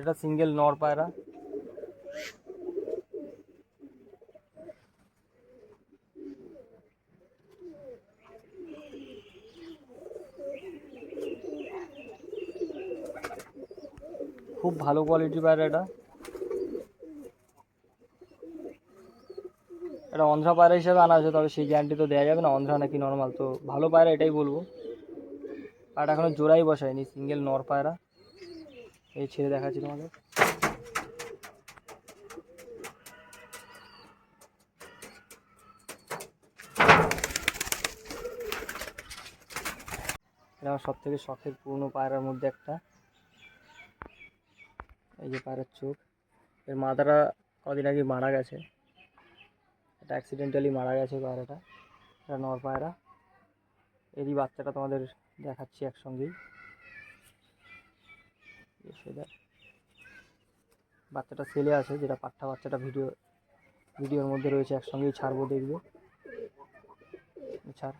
এটা সিঙ্গেল নর পায়রা। খুব ভালো কোয়ালিটির পায়রা এটা। এটা অন্ধ্রা পায়রা হিসাবে আনা আছে তবে সেই গ্যারান্টি তো দেওয়া যাবে না। অন্ধ্রা নাকি নর্মাল তো ভালো পায়রা এটাই বলব। পায়রা এখনও জোড়াই বসায়নি সিঙ্গেল নর পায়রা। এই ছেড়ে দেখাচ্ছি তোমাদের। এটা আমার সব থেকে শখের পুরনো পায়রার মধ্যে একটা। এই যে পায়রার চোখ। এর মাথাটা কদিন আগে মারা গেছে। এটা অ্যাক্সিডেন্টালি মারা গেছে পায়রাটা। এটা নর পায়রা। এরই বাচ্চাটা তোমাদের দেখাচ্ছি একসঙ্গেই। বাচ্চাটা ছেলে আছে যেটা পাঠা বাচ্চাটা ভিডিও ভিডিওর মধ্যে রয়েছে একসঙ্গেই ছাড়বো দেখব। ছাড়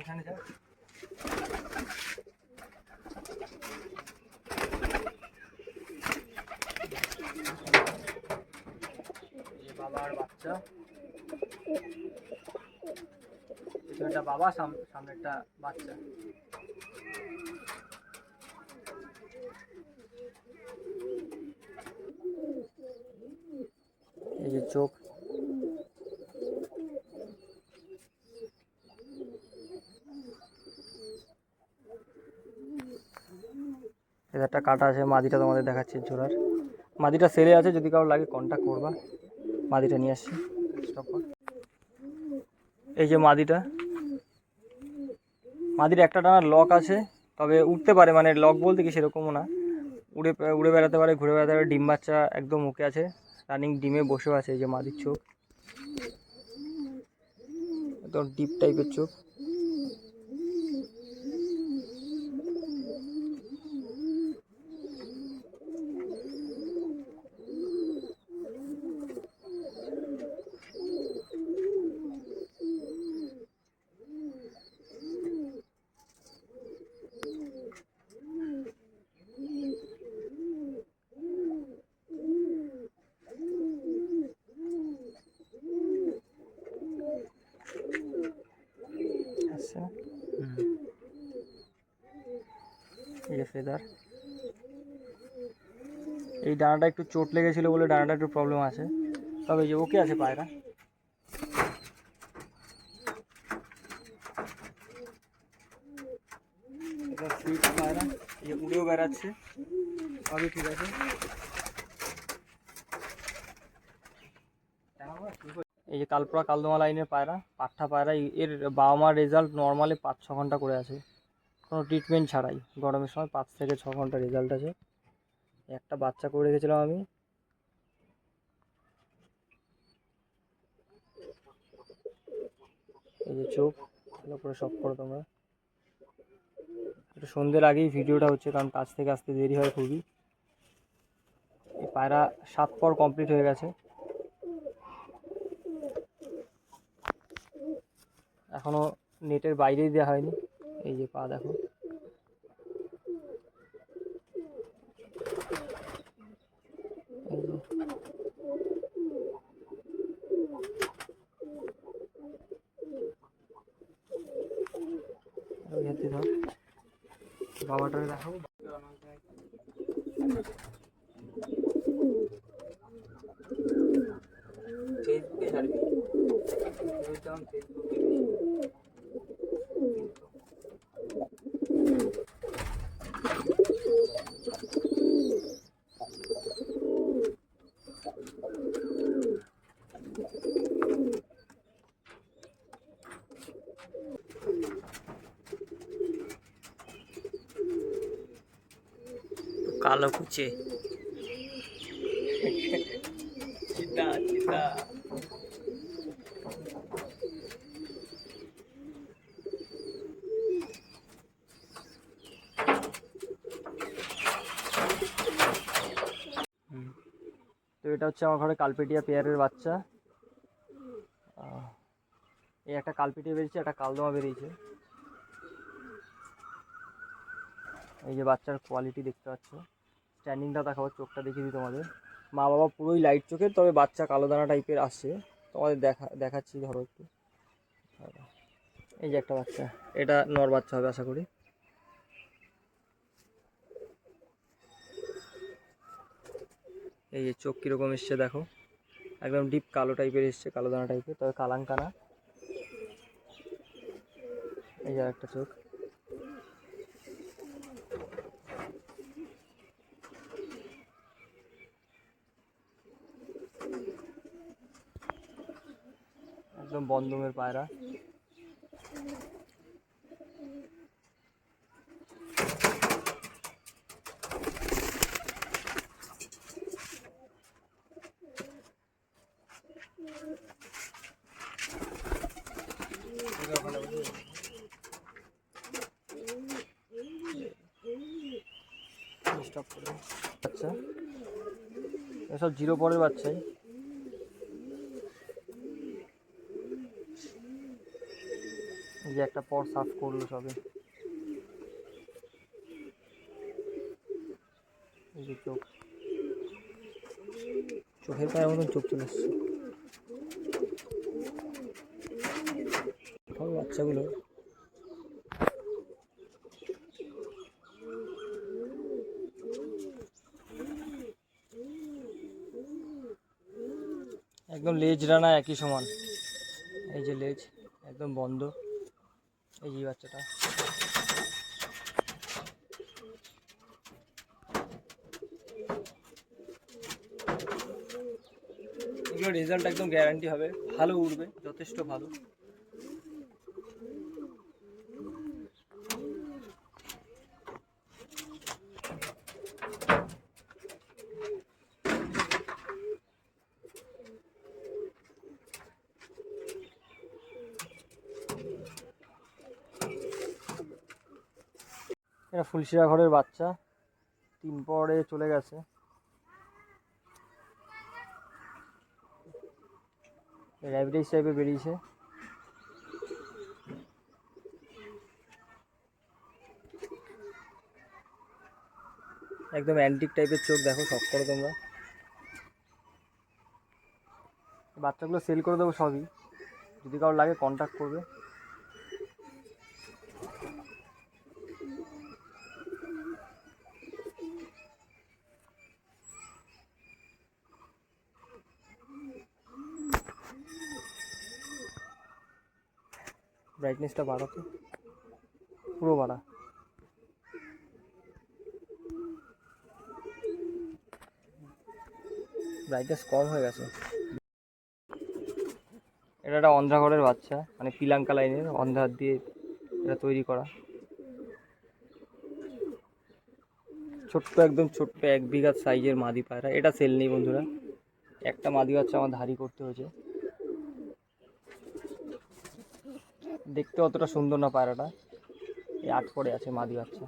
এখানে যা এই যে বাবা আর বাচ্চা পেছনেরটা বাবা, সাম- সামনেরটা বাচ্চা। এই যে চোখ। একটা কাটা আছে, মাদিটা তোমাদের দেখাচ্ছি জোড়ার। মাদিটা সেলে আছে, যদি কারও লাগে কন্ট্যাক্ট করবা। মাদিটা নিয়ে আসছি। এই যে মাদিটা। মাদির একটা টানার লক আছে, তবে উঠতে পারে মানে লক বলতে কি সেরকমও না। উড়ে উড়ে বেড়াতে পারে, ঘুরে বেড়াতে পারে, ডিম বাচ্চা একদম ওকে আছে রানিং ডিমে বসে আছে এই যে মাদির চোখ। একদম ডিপ টাইপের চোখ আসছে না এই যে ফেদার এই ডানাটা একটু চোট লেগেছিল বলে ডানাটা একটু প্রবলেম আছে। তবে যে ওকে আছে পায়রা। পায়রা, এই উড়েও বেড়াচ্ছে। সবই ঠিক আছে। এই যে কালপোড়া কালদমা লাইনের পায়রা পাঠা পায়রা, এর বাবা মার রেজাল্ট নর্মালি পাঁচ ছ ঘণ্টা করে আছে। কোনো ট্রিটমেন্ট ছাড়াই। গরমের সময় পাঁচ থেকে ছ ঘণ্টা রেজাল্ট আছে। একটা বাচ্চা করে রেখেছিলাম আমি। এই যে চোখ ভালো করে সব করো তোমরা। একটু সন্ধ্যের আগেই ভিডিওটা হচ্ছে, কারণ কাজ থেকে আসতে দেরি হয় খুবই। পায়রা সাত পর কমপ্লিট হয়ে গেছে। এখনও নেটের বাইরেই দেওয়া হয়নি। এই যে পা দেখো এই যে। ওই হাতে ধর বাবাটাকে দেখাবো কালো কুচে তো এটা হচ্ছে আমার ঘরে কালপেটিয়া পেয়ারের বাচ্চা। এই একটা কালপিটে বেরিয়েছে একটা কালদমা বেরিয়েছে। এই যে বাচ্চার কোয়ালিটি দেখতে পাচ্ছ। স্ট্যান্ডিংটা দেখাবো, চোখটা দেখিয়ে দিই তোমাদের। মা বাবা পুরোই লাইট চোখের তবে বাচ্চা কালো দানা টাইপের আসছে তোমাদের দেখা, দেখাচ্ছি, ধরো একটু। এই যে একটা বাচ্চা, এটা নর বাচ্চা হবে আশা করি। এই যে চোখ কীরকম এসছে, দেখো। একদম ডিপ কালো টাইপের এসছে, কালো দানা টাইপের তবে কালাঙ্কানা। এই যে একটা চোখ। একদম বন্ধমের পায়রা। আচ্ছা। এসব জিরো পরের বাচ্চাই এই যে একটা পর সাফ করল সবে। যে চোখ। চোখের পায়ের মতন চোখ চলে এসছে বাচ্চাগুলো। একদম লেজ রানা একই সমান। এই যে লেজ, একদম বন্ধ। এই যে বাচ্চাটা। এগুলো রেজাল্ট একদম গ্যারান্টি হবে। ভালো উঠবে যথেষ্ট ভালো। এটা ফুলশিরা ঘরের বাচ্চা। তিন পরে চলে গেছে। র্যাবিটাইজ টাইপের বেরিয়েছে। একদম অ্যান্টিক টাইপের চোখ দেখো সব করো তোমরা। বাচ্চাগুলো সেল করে দেবো সবই। যদি কারোর লাগে কন্ট্যাক্ট করবে। ব্রাইটনেসটা বাড়াতে। পুরো বাড়া। ব্রাইটনেস কম হয়ে গেছে। এটা একটা অন্ধ্রা ঘরের বাচ্চা মানে পিলাঙ্কা লাইনের অন্ধ্রার দিয়ে এটা তৈরি করা। ছোট্ট একদম ছোট্ট এক বিঘা সাইজের মাদি পায়রা। এটা সেল নেই বন্ধুরা। একটা মাদি বাচ্চা আমার ধারি করতে হয়েছে। দেখতে অতটা সুন্দর না পায়রাটা। এই আট পরে আছে, মাদি বাচ্চা।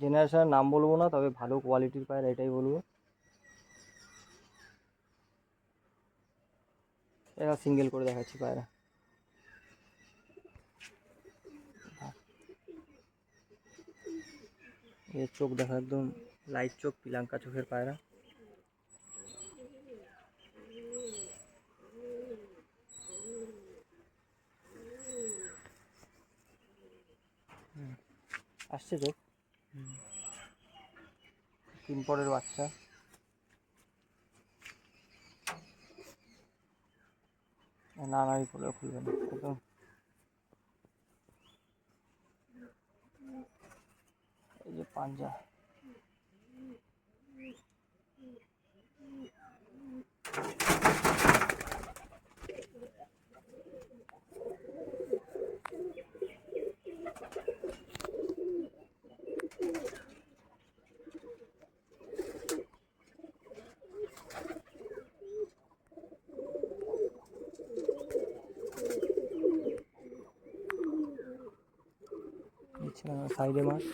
জেনারেশনের নাম বলব না, তবে ভালো কোয়ালিটির পায়রা এটাই বলব। এটা সিঙ্গেল করে দেখাচ্ছি পায়রা। এর চোখ দেখা একদম লাইট চোখ পিলাঙ্কা চোখের পায়রা। আসছে চোখ। তিন পরের বাচ্চা। না না এই খুলবে না, একদম। Panca. সাইডে মাছ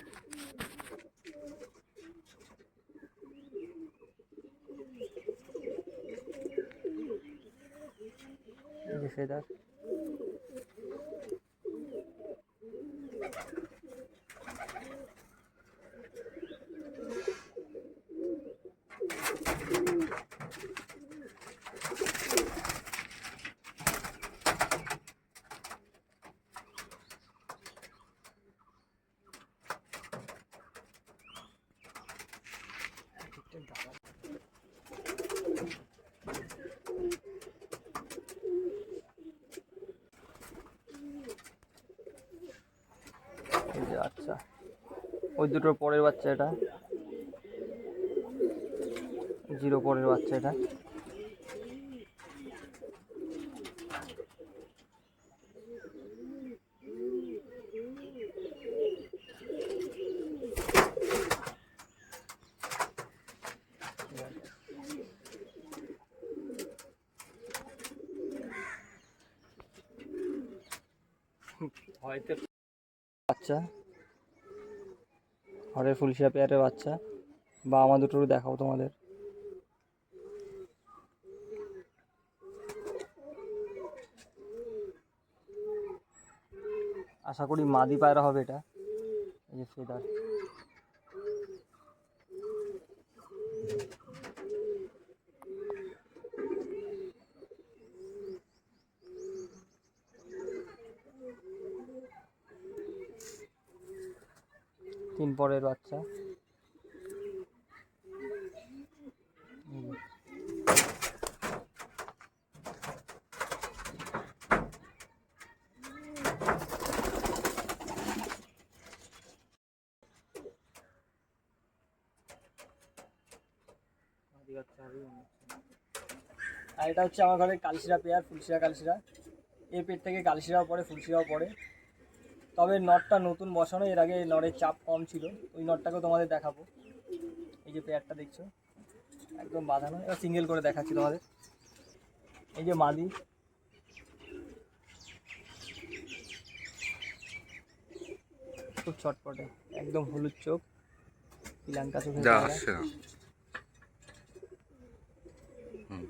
এই যে ফেদার এই যে আচ্ছা ওই দুটোর পরের বাচ্চা এটা। জিরো পরের বাচ্চা এটা। হয়তো বাচ্চা। ঘরের ফুলশিয়া পেয়ারের বাচ্চা। বা আমার দুটোরও দেখাও তোমাদের। আশা করি মাদি পায়রা হবে এটা। এই যে ফেদার। তিন পরের বাচ্চা। আর এটা হচ্ছে আমার ঘরে কালশিরা পেয়ার, ফুলশিরা কালশিরা এই পেট থেকে কালশিরাও পড়ে, ফুলশিরাও পড়ে তবে নটটা নতুন বসানো এর আগে নরের চাপ কম ছিল। ওই নটটাকেও তোমাদের দেখাবো। এই যে পেয়ারটা দেখছ একদম বাঁধানো। এবার সিঙ্গেল করে দেখাচ্ছি তোমাদের। এই যে মাদি। খুব চটপটে একদম হলুদ চোখ। না হুম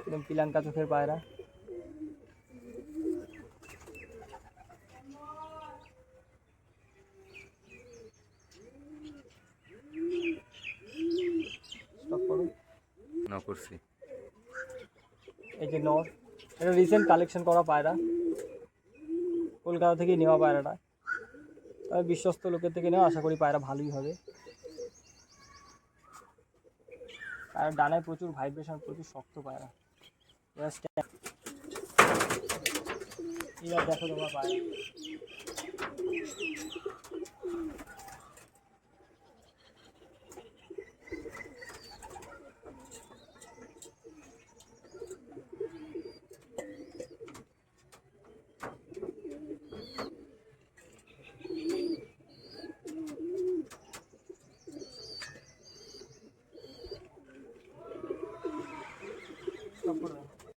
একদম পিলাঙ্কা চোখের পায়রা স্টপ করো না করছি। এই যে নর, এটা রিসেন্ট কালেকশন করা পায়রা। কলকাতা থেকেই নেওয়া পায়রাটা। তবে বিশ্বস্ত লোকের থেকে নেওয়া, আশা করি পায়রা ভালোই হবে। আর ডানায় প্রচুর ভাইব্রেশন প্রচুর, শক্ত পায়রা। এবার দেখো তোমার পায়রা।